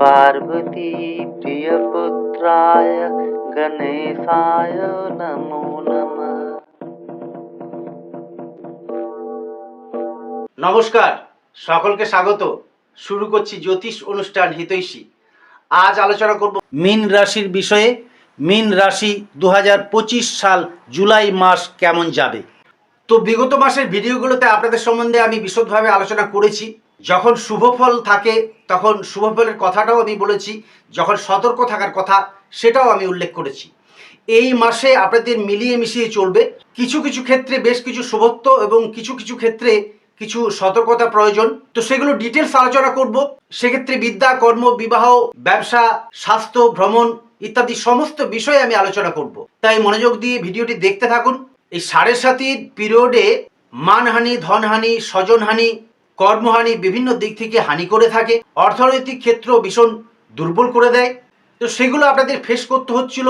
पार्वती प्रियपुत्राय गणेशाय नमो नमः নমস্কার সকলকে স্বাগত শুরু করছি জ্যোতিষ অনুষ্ঠান হিতৈষী আজ আলোচনা করব মীন রাশির বিষয়ে মীন রাশি দু সাল জুলাই মাস কেমন যাবে তো বিগত মাসের ভিডিওগুলোতে আপনাদের সম্বন্ধে আমি বিশদভাবে আলোচনা করেছি যখন শুভ ফল থাকে, তখন শুভ ফলের কথাটাও আমি বলেছি, যখন সতর্ক থাকার কথা, সেটাও আমি উল্লেখ করেছি। এই মাসে আপনাদের মিলিয়ে মিশিয়ে চলবে। কিছু কিছু ক্ষেত্রে বেশ কিছু শুভত্ব এবং কিছু কিছু ক্ষেত্রে কিছু সতর্কতা প্রয়োজন। তো সেগুলো ডিটেলস আলোচনা করব। সেক্ষেত্রে বিদ্যা, কর্ম, বিবাহ, ব্যবসা, স্বাস্থ্য, ভ্রমণ ইত্যাদি সমস্ত বিষয়ে আমি আলোচনা করব। তাই মনোযোগ দিয়ে ভিডিওটি দেখতে থাকুন। এই সাড়ে সাতির পিরিয়ডে মানহানি, ধনহানি, স্বজনহানি কর্মহানি বিভিন্ন দিক থেকে হানি করে থাকে, অর্থনৈতিক ক্ষেত্র ভীষণ দুর্বল করে দেয়। তো সেগুলো আপনাদের ফেস করতে হচ্ছিল।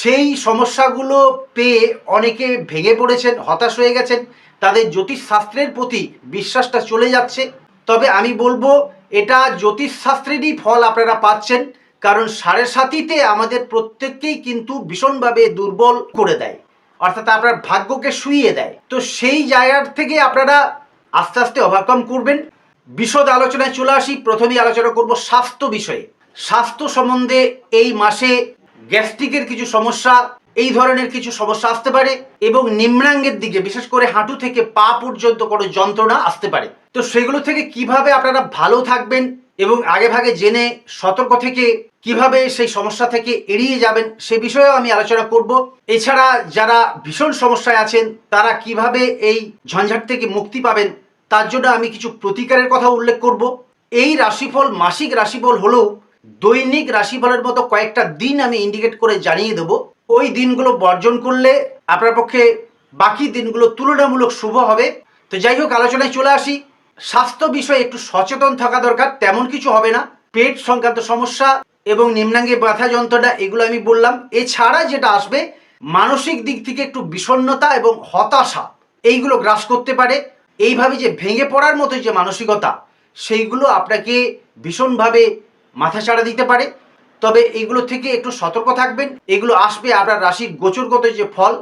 সেই সমস্যাগুলো পেয়ে অনেকে ভেঙে পড়েছেন, হতাশ হয়ে গেছেন। তাদের জ্যোতিষশাস্ত্রের প্রতি বিশ্বাসটা চলে যাচ্ছে। তবে আমি বলব, এটা জ্যোতিষশাস্ত্রেরই ফল আপনারা পাচ্ছেন, কারণ সাড়ে সাতিতে আমাদের প্রত্যেককেই কিন্তু ভীষণভাবে দুর্বল করে দেয়। অর্থাৎ আপনার ভাগ্যকে শুইয়ে দেয়। তো সেই জায়গার থেকে আপনারা আস্তে আস্তে ওভারকাম করবেন। বিশদ আলোচনায় চলে আসি। প্রথমেই আলোচনা করব স্বাস্থ্য বিষয়ে। স্বাস্থ্য সম্বন্ধে এই মাসে গ্যাস্ট্রিকের কিছু সমস্যা, এই ধরনের কিছু সমস্যা আসতে পারে এবং নিম্নাঙ্গের দিকে, বিশেষ করে হাঁটু থেকে পা পর্যন্ত কোনো যন্ত্রণা আসতে পারে। তো সেগুলো থেকে কীভাবে আপনারা ভালো থাকবেন এবং আগে ভাগে জেনে সতর্ক থেকে কীভাবে সেই সমস্যা থেকে এড়িয়ে যাবেন, সে বিষয়েও আমি আলোচনা করব। এছাড়া যারা ভীষণ সমস্যায় আছেন, তারা কীভাবে এই ঝঞ্ঝাট থেকে মুক্তি পাবেন তার জন্য আমি কিছু প্রতিকারের কথা উল্লেখ করব। এই রাশিফল মাসিক রাশিফল হলেও দৈনিক রাশিফলের মতো কয়েকটা দিন আমি ইন্ডিকেট করে জানিয়ে দেব। ওই দিনগুলো বর্জন করলে আপনার পক্ষে বাকি দিনগুলো তুলনামূলক শুভ হবে। তো যাই হোক, আলোচনায় চলে আসি। স্বাস্থ্য বিষয়ে একটু সচেতন থাকা দরকার, তেমন কিছু হবে না। পেট সংক্রান্ত সমস্যা এবং নিম্নাঙ্গে ব্যথা যন্ত্রণা, এগুলো আমি বললাম। এছাড়া যেটা আসবে, মানসিক দিক থেকে একটু বিষণ্ণতা এবং হতাশা, এইগুলো গ্রাস করতে পারে। এইভাবে যে ভেঙে পড়ার মতো যে মানসিকতা, সেইগুলো আপনাকে ভীষণভাবে মাথাচাড়া দিতে পারে। তবে এগুলো থেকে একটু সতর্ক থাকবেন। এগুলো আসবে আপনার রাশির গোচরগত যে ফল,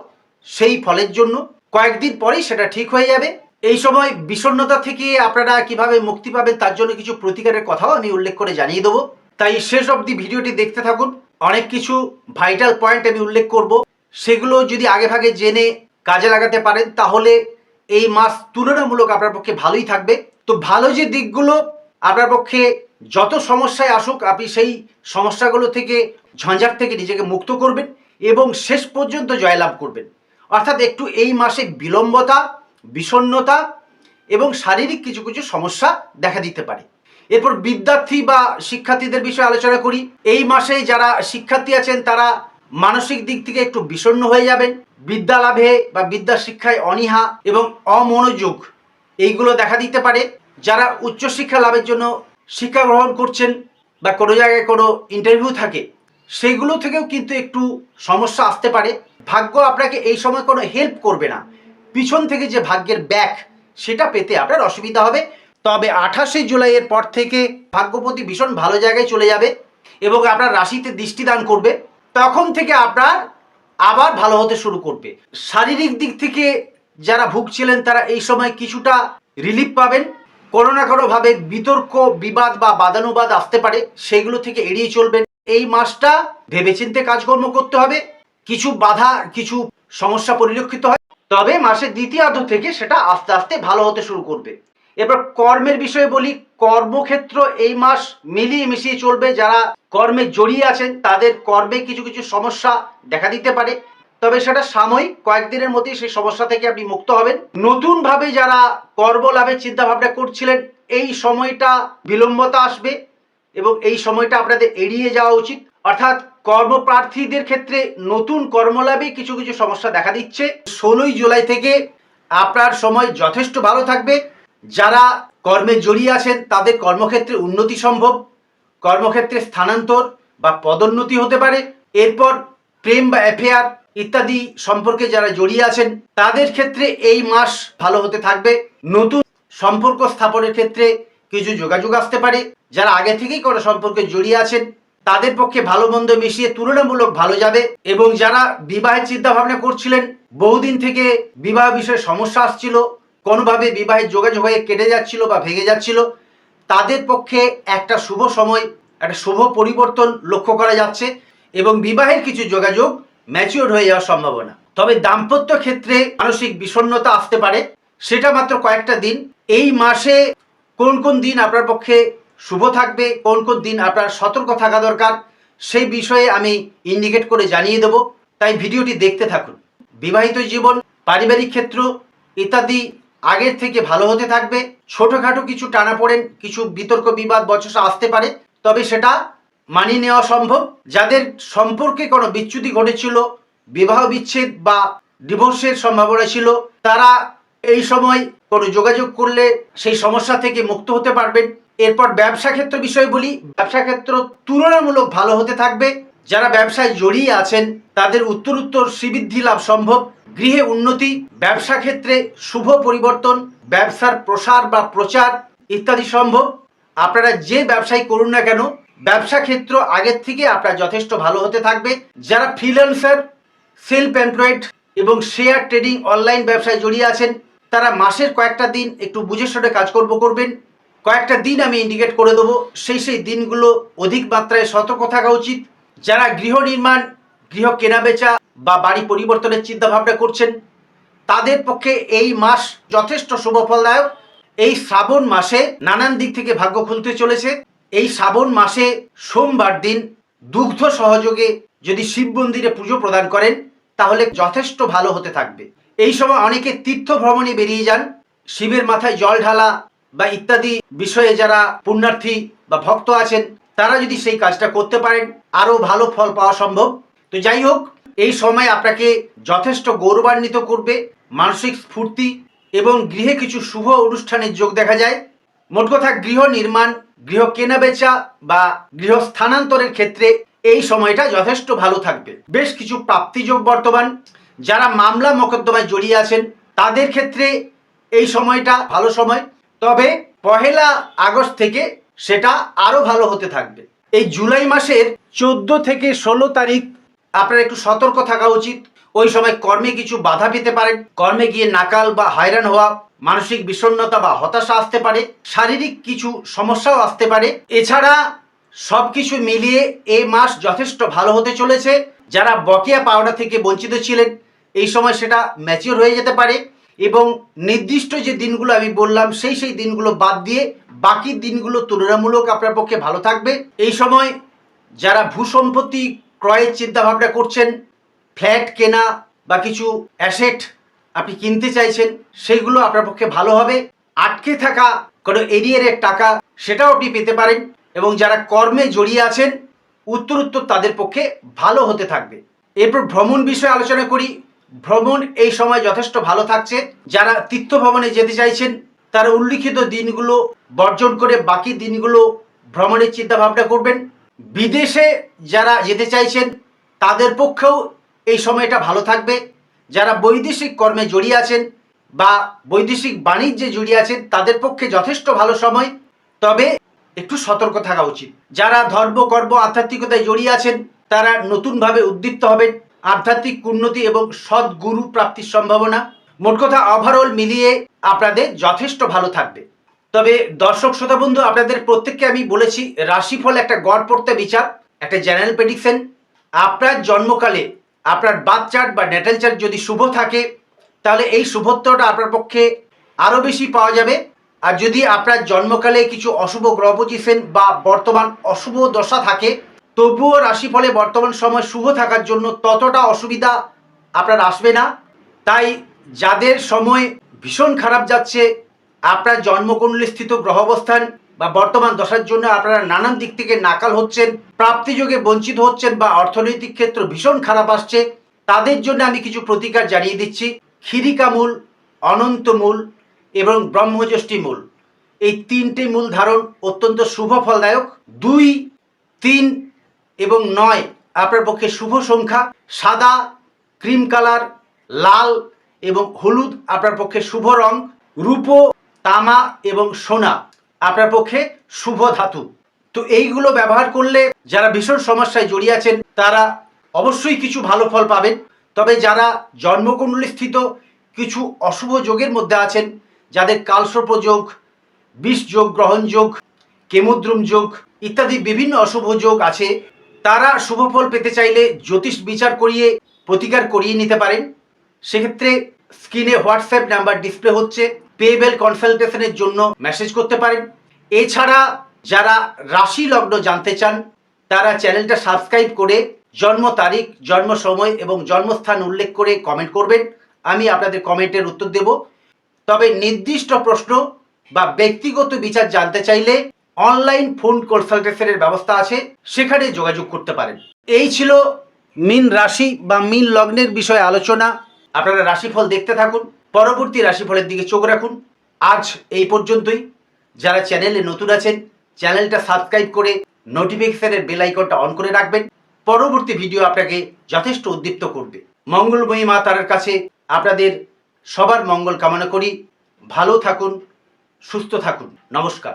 সেই ফলের জন্য। কয়েকদিন পরেই সেটা ঠিক হয়ে যাবে। এই সময় বিষণ্ণতা থেকে আপনারা কীভাবে মুক্তি পাবেন তার জন্য কিছু প্রতিকারের কথাও আমি উল্লেখ করে জানিয়ে দেবো। তাই শেষ অবধি ভিডিওটি দেখতে থাকুন। অনেক কিছু ভাইটাল পয়েন্ট আমি উল্লেখ করব। সেগুলো যদি আগে ভাগে জেনে কাজে লাগাতে পারেন, তাহলে এই মাস তুলনামূলক আপনার পক্ষে ভালোই থাকবে। তো ভালো যে দিকগুলো আপনার পক্ষে যত সমস্যায় আসুক, আপনি সেই সমস্যাগুলো থেকে ঝঞ্ঝাট থেকে নিজেকে মুক্ত করবেন এবং শেষ পর্যন্ত জয়লাভ করবেন। অর্থাৎ একটু এই মাসে বিলম্বতা, বিষণ্ণতা এবং শারীরিক কিছু কিছু সমস্যা দেখা দিতে পারে। এরপর বিদ্যার্থী বা শিক্ষার্থীদের বিষয়ে আলোচনা করি। এই মাসে যারা শিক্ষার্থী আছেন, তারা মানসিক দিক থেকে একটু বিষণ্ণ হয়ে যাবেন বিদ্যা লাভে বা বিদ্যা শিক্ষায় অনীহা এবং অমনোযোগ, এইগুলো দেখা দিতে পারে। যারা উচ্চশিক্ষা লাভের জন্য শিক্ষা গ্রহণ করছেন বা কোনো জায়গায় কোনো ইন্টারভিউ থাকে সেইগুলো থেকেও কিন্তু একটু সমস্যা আসতে পারে। ভাগ্য আপনাকে এই সময় কোনো হেল্প করবে না। পিছন থেকে যে ভাগ্যের ব্যাক সেটা পেতে আপনার অসুবিধা হবে। তবে আঠাশে জুলাইয়ের পর থেকে ভাগ্যপতি ভীষণ ভালো জায়গায় চলে যাবে এবং আপনার রাশিতে দৃষ্টি দান করবে। তখন থেকে আপনার আবার ভালো হতে শুরু করবে। শারীরিক দিক থেকে যারা ভুগছিলেন, তারা এই সময় কিছুটা রিলিফ পাবেন। কোনো না কোনোভাবে বিতর্ক, বিবাদ বা বাদানুবাদ আসতে পারে, সেগুলো থেকে এড়িয়ে চলবেন। এই মাসটা ভেবেচিন্তে কাজকর্ম করতে হবে। কিছু বাধা, কিছু সমস্যা পরিলক্ষিত হয়। তবে মাসের দ্বিতীয়ার্ধ থেকে সেটা আস্তে আস্তে ভালো হতে শুরু করবে। এবার কর্মের বিষয়ে বলি, কর্মক্ষেত্র এই মাস মিলিয়ে মিশিয়ে চলবে। যারা কর্মে জড়িয়ে আছেন, তাদের কর্মে কিছু কিছু সমস্যা দেখা দিতে পারে। তবে সেটা সাময়িক, কয়েকদিনের মধ্যেই সেই সমস্যা থেকে আপনি মুক্ত হবেন। নতুনভাবে যারা কর্ম লাভের চিন্তা ভাবনা করছিলেন, এই সময়টা বিলম্বতা আসবে এবং এই সময়টা আপনাদের এড়িয়ে যাওয়া উচিত। অর্থাৎ কর্মপ্রার্থীদের ক্ষেত্রে নতুন কর্মলাভে কিছু কিছু সমস্যা দেখা দিচ্ছে। ষোলোই জুলাই থেকে আপনার সময় যথেষ্ট ভালো থাকবে। যারা কর্মে জড়িয়ে আছেন, তাদের কর্মক্ষেত্রে উন্নতি সম্ভব, কর্মক্ষেত্রে স্থানান্তর বা পদোন্নতি হতে পারে। এরপর প্রেম বা অ্যাফেয়ার ইত্যাদি সম্পর্কে যারা জড়িয়ে আছেন, তাদের ক্ষেত্রে এই মাস ভালো হতে থাকবে। নতুন সম্পর্ক স্থাপনের ক্ষেত্রে কিছু যোগাযোগ আসতে পারে। যারা আগে থেকেই কোনো সম্পর্কে জড়িয়ে আছেন, তাদের পক্ষে ভালো মন্দ মিশিয়ে তুলনামূলক ভালো যাবে এবং যারা বিবাহের চিন্তা ভাবনা করছিলেন, বহুদিন থেকে বিবাহ বিষয়ে সমস্যা আসছিল কোনোভাবে বিবাহের যোগাযোগ হয়ে কেটে যাচ্ছিল বা ভেঙে যাচ্ছিল, তাদের পক্ষে একটা শুভ সময়, একটা শুভ পরিবর্তন লক্ষ্য করা যাচ্ছে এবং বিবাহের কিছু যোগাযোগ ম্যাচিওর হয়ে যাওয়ার সম্ভাবনা। তবে দাম্পত্য ক্ষেত্রে মানসিক বিষণ্ণতা আসতে পারে, সেটা মাত্র কয়েকটা দিন। এই মাসে কোন কোন দিন আপনার পক্ষে শুভ থাকবে, কোন কোন দিন আপনার সতর্ক থাকা দরকার, সেই বিষয়ে আমি ইন্ডিকেট করে জানিয়ে দেব। তাই ভিডিওটি দেখতে থাকুন। বিবাহিত জীবন, পারিবারিক ক্ষেত্র ইত্যাদি আগের থেকে ভালো হতে থাকবে। ছোটোখাটো কিছু টানাপোড়েন কিছু বিতর্ক বিবাদ বচসা আসতে পারে, তবে সেটা মানিয়ে নেওয়া সম্ভব। যাদের সম্পর্কে কোনো বিচ্যুতি ঘটেছিল, বিবাহ বিচ্ছেদ বা ডিভোর্সের সম্ভাবনা ছিল, তারা এই সময় কোনো যোগাযোগ করলে সেই সমস্যা থেকে মুক্ত হতে পারবেন। এরপর ব্যবসা ক্ষেত্র বিষয় বলি, ব্যবসা ক্ষেত্র তুলনামূলক ভালো হতে থাকবে। যারা ব্যবসায় জড়িয়ে আছেন, তাদের উত্তর উত্তর শ্রীবৃদ্ধি লাভ সম্ভব। গৃহে উন্নতি, ব্যবসা ক্ষেত্রে শুভ পরিবর্তন, ব্যবসার প্রসার বা প্রচার ইত্যাদি সম্ভব। আপনারা যে ব্যবসায় করুন না কেন, ব্যবসা ক্ষেত্র আগের থেকে আপনার যথেষ্ট ভালো হতে থাকবে। যারা ফ্রিল্যান্সার সেলফ এমপ্লয়েড এবং শেয়ার ট্রেডিং অনলাইন ব্যবসায় জড়িয়ে আছেন, তারা মাসের কয়েকটা দিন একটু বুঝে শুনে কাজকর্ম করবেন। কয়েকটা দিন আমি ইন্ডিকেট করে দেবো। সেই সেই দিনগুলো অধিক মাত্রায় সতর্ক থাকা উচিত। যারা গৃহ নির্মাণ, গৃহ কেনাবেচা বা বাড়ি পরিবর্তনের চিন্তা ভাবনা করছেন, তাদের পক্ষে এই মাস যথেষ্ট শুভফলদায়ক এই শ্রাবণ মাসে নানান দিক থেকে ভাগ্য খুলতে চলেছে। এই শ্রাবণ মাসে সোমবার দিন দুগ্ধ সহযোগে যদি শিব মন্দিরে পুজো প্রদান করেন, তাহলে যথেষ্ট ভালো হতে থাকবে। এই সময় অনেকে তীর্থ ভ্রমণে বেরিয়ে যান। শিবের মাথায় জল ঢালা বা ইত্যাদি বিষয়ে যারা পুণ্যার্থী বা ভক্ত আছেন তারা যদি সেই কাজটা করতে পারেন, আরও ভালো ফল পাওয়া সম্ভব। তো যাই হোক, এই সময় আপনাকে যথেষ্ট গৌরবান্বিত করবে মানসিক স্ফূর্তি এবং গৃহে কিছু শুভ অনুষ্ঠানের যোগ দেখা যায়। মোট কথা, গৃহ নির্মাণ, গৃহ কেনাবেচা বা গৃহ স্থানান্তরের ক্ষেত্রে এই সময়টা যথেষ্ট ভালো থাকবে। বেশ কিছু প্রাপ্তিযোগ বর্তমান। যারা মামলা মোকদ্দমায় জড়িয়ে আছেন, তাদের ক্ষেত্রে এই সময়টা ভালো সময়। তবে পহেলা আগস্ট থেকে সেটা আরও ভালো হতে থাকবে। এই জুলাই মাসের চোদ্দ থেকে ষোলো তারিখ আপনার একটু সতর্ক থাকা উচিত। ওই সময় কর্মে কিছু বাধা পেতে পারেন। কর্মে গিয়ে নাকাল বা হয়রান হওয়া, মানসিক বিষণ্ণতা বা হতাশা আসতে পারে। শারীরিক কিছু সমস্যাও আসতে পারে। এছাড়া সব কিছু মিলিয়ে এই মাস যথেষ্ট ভালো হতে চলেছে। যারা বকেয়া পাওনা থেকে বঞ্চিত ছিলেন, এই সময় সেটা ম্যাচিওর হয়ে যেতে পারে। এবং নির্দিষ্ট যে দিনগুলো আমি বললাম, সেই সেই দিনগুলো বাদ দিয়ে বাকি দিনগুলো তুলনামূলক আপনার পক্ষে ভালো থাকবে। এই সময় যারা ভূসম্পত্তি ক্রয়ের চিন্তাভাবনা করছেন, ফ্ল্যাট কেনা বা কিছু অ্যাসেট আপনি কিনতে চাইছেন সেইগুলো আপনার পক্ষে ভালো হবে। আটকে থাকা কোনো এরিয়ারের টাকা সেটাও আপনি পেতে পারেন এবং যারা কর্মে জড়িয়ে আছেন উত্তর উত্তর তাদের পক্ষে ভালো হতে থাকবে। এরপর ভ্রমণ বিষয়ে আলোচনা করি। ভ্রমণ এই সময় যথেষ্ট ভালো থাকছে। যারা তীর্থ ভ্রমণে যেতে চাইছেন তারা উল্লিখিত দিনগুলো বর্জন করে বাকি দিনগুলো ভ্রমণের চিন্তা ভাবনা করবেন। বিদেশে যারা যেতে চাইছেন, তাদের পক্ষেও এই সময়টা ভালো থাকবে। যারা বৈদেশিক কর্মে জড়িয়ে আছেন বা বৈদেশিক বাণিজ্যে জড়িয়ে আছেন, তাদের পক্ষে যথেষ্ট ভালো সময়। তবে একটু সতর্ক থাকা উচিত। যারা ধর্ম, কর্ম, আধ্যাত্মিকতায় জড়িয়ে আছেন, তারা নতুনভাবে উদ্দীপ্ত হবেন। আধ্যাত্মিক উন্নতি এবং সদ্গুরু প্রাপ্তির সম্ভাবনা। মোট কথা ওভারঅল মিলিয়ে আপনাদের যথেষ্ট ভালো থাকবে। তবে দর্শক শ্রোতা বন্ধু আপনাদের প্রত্যেককে আমি বলেছি, রাশিফল একটা গড় পড়তে বিচার, একটা জেনারেল প্রেডিকশন আপনার জন্মকালে আপনার বার্থ চার্ট বা নেটাল চার্ট যদি শুভ থাকে, তাহলে এই শুভত্বটা আপনার পক্ষে আরও বেশি পাওয়া যাবে। আর যদি আপনার জন্মকালে কিছু অশুভ গ্রহ পজিশন বা বর্তমান অশুভ দশা থাকে, তবুও রাশিফলে বর্তমান সময় শুভ থাকার জন্য ততটা অসুবিধা আপনার আসবে না। তাই যাদের সময় ভীষণ খারাপ যাচ্ছে, আপনার জন্মকুণ্ডলী স্থিত গ্রহ অবস্থান বা বর্তমান দশার জন্য আপনারা নানান দিক থেকে নাকাল হচ্ছেন, প্রাপ্তিযোগে বঞ্চিত হচ্ছেন বা অর্থনৈতিক ক্ষেত্র ভীষণ খারাপ আসছে, তাদের জন্য আমি কিছু প্রতিকার জানিয়ে দিচ্ছি। ক্ষিরিকামূল, অনন্তমূল এবং ব্রহ্মযষ্টি মূল এই তিনটি মূল ধারণ অত্যন্ত শুভ ফলদায়ক। দুই, তিন এবং নয় আপনার পক্ষে শুভ সংখ্যা। সাদা, ক্রিম কালার, লাল এবং হলুদ আপনার পক্ষে শুভ রং, রূপো, তামা এবং সোনা আপনার পক্ষে শুভ ধাতু। তো এইগুলো ব্যবহার করলে যারা ভীষণ সমস্যায় জড়িয়ে আছেন, তারা অবশ্যই কিছু ভালো ফল পাবেন। তবে যারা স্থিত, কিছু অশুভ যোগের মধ্যে আছেন, যাদের কালসর্প যোগ, বিষ যোগ, গ্রহণ যোগ, কেমুদ্রুম যোগ ইত্যাদি বিভিন্ন অশুভ যোগ আছে, তারা শুভ ফল পেতে চাইলে জ্যোতিষ বিচার করিয়ে, প্রতিকার করিয়ে নিতে পারেন। সেক্ষেত্রে স্ক্রিনে হোয়াটসঅ্যাপ নাম্বার ডিসপ্লে হচ্ছে পেবেল কনসালটেশনের জন্য মেসেজ করতে পারেন। এছাড়া যারা রাশি লগ্ন জানতে চান, তারা চ্যানেলটা সাবস্ক্রাইব করে জন্ম তারিখ, জন্ম সময় এবং জন্মস্থান উল্লেখ করে কমেন্ট করবেন। আমি আপনাদের কমেন্টের উত্তর দেব। তবে নির্দিষ্ট প্রশ্ন বা ব্যক্তিগত বিচার জানতে চাইলে অনলাইন ফোন কনসালটেশনের ব্যবস্থা আছে, সেখানে যোগাযোগ করতে পারেন। এই ছিল মিন রাশি বা মিন লগ্নের বিষয়ে আলোচনা। আপনারা রাশিফল দেখতে থাকুন, পরবর্তী রাশিফলের দিকে চোখ রাখুন। আজ এই পর্যন্তই। যারা চ্যানেলে নতুন আছেন, চ্যানেলটা সাবস্ক্রাইব করে নোটিফিকেশনের বেল আইকনটা অন করে রাখবেন। পরবর্তী ভিডিও আপনাকে যথেষ্ট উদ্দীপ্ত করবে। মঙ্গলময়ী মা তারার কাছে আপনাদের সবার মঙ্গল কামনা করি। ভালো থাকুন, সুস্থ থাকুন। নমস্কার।